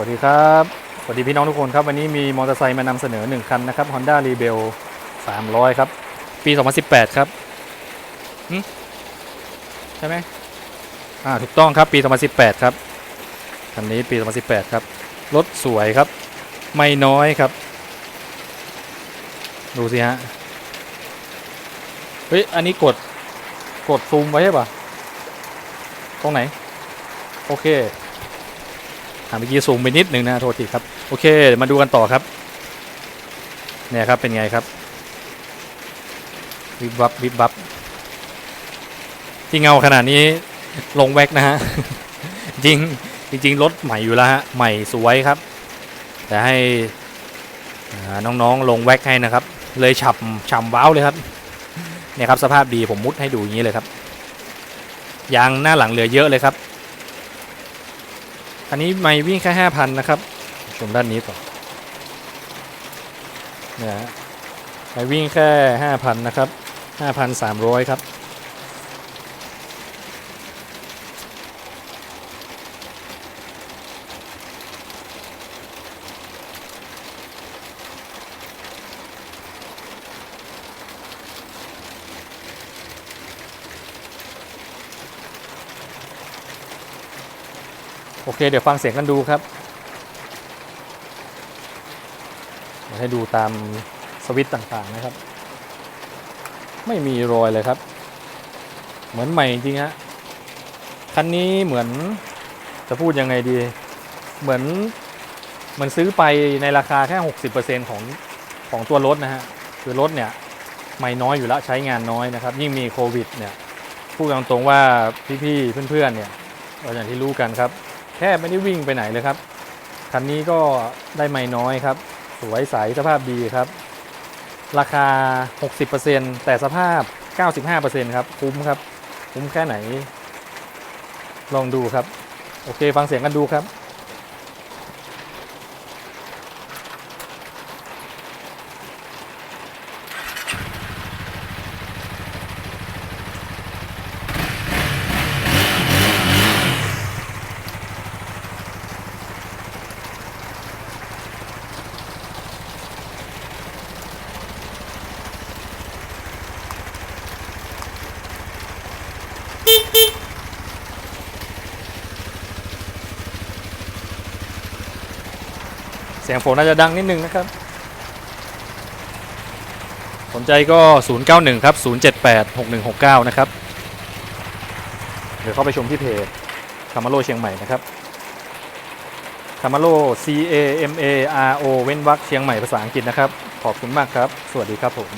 วัสดีครับ สวัสดีพี่น้องทุกคนครับ วันนี้มีมอเตอร์ไซค์มานำเสนอ 1 คันนะครับ Honda Rebel 300 ครับ ปี 2018 ครับใช่ไหมอ่าถูกต้องครับปี 2018 ครับ คันนี้ปี 2018 ครับ รถสวยครับ ไม่น้อยครับ ดูสิฮะ เฮ้ย อันนี้กด กดซูมไว้ใช่ปะตรงไหน โอเค เมื่อกี้ซูมไปนิดหนึ่งนะโทษทีครับโอเคเดี๋ยวมาดูกันต่อครับเนี่ยครับเป็นไงครับวิบวับวิบวับที่เงาขนาดนี้ลงแว็กนะฮะจริงจริงรถใหม่อยู่แล้วฮะใหม่สวยครับ แต่ให้น้องๆลงแว็กให้นะครับ เลยฉ่ำฉ่ำว้าวเลยครับเนี่ยครับสภาพดีผมมุดให้ดูอย่างนี้เลยครับยางหน้าหลังเหลือเยอะเลยครับ อันนี้ไม่วิ่งแค่ห้าพันนะครับชมด้านนี้ต่อเนี่ยฮะไม่วิ่งแค่ห้าพันนะครับห้าพันสามร้อยครับ โอเค เดี๋ยวฟังเสียงกันดูครับให้ดูตามสวิตช์ต่างๆนะครับ ไม่มีรอยเลยครับ เหมือนใหม่จริงฮะคันนี้เหมือนจะพูดยังไงดี เหมือนเหมันซื้อไปในราคาแค่ 60%ของของตัวรถนะฮะคือรถเนี่ยไม่น้อยอยู่แล้วใช้งานน้อยนะครับ ยิ่งมีโควิดเนี่ยพูดตรงๆว่าพี่ๆเพื่อนๆเนี่ยเราอย่างที่รู้กันครับ แทบไม่ได้วิ่งไปไหนเลยครับ คันนี้ก็ได้ไม่น้อยครับ สวยใสสภาพดีครับ ราคา 60%แต่สภาพ 95%ครับ คุ้มครับ คุ้มแค่ไหน ลองดูครับ โอเค ฟังเสียงกันดูครับ สียงฝนอาจจะดังนิดนึงนะครับ สนใจก็ 091 ครับ 078 6169 นะครับ เดี๋ยวเข้าไปชมที่เพจคามาโลเชียงใหม่นะครับคามาโล C A M A R O เว้นวรรคเชียงใหม่ภาษาอังกฤษนะครับ ขอบคุณมากครับ สวัสดีครับผม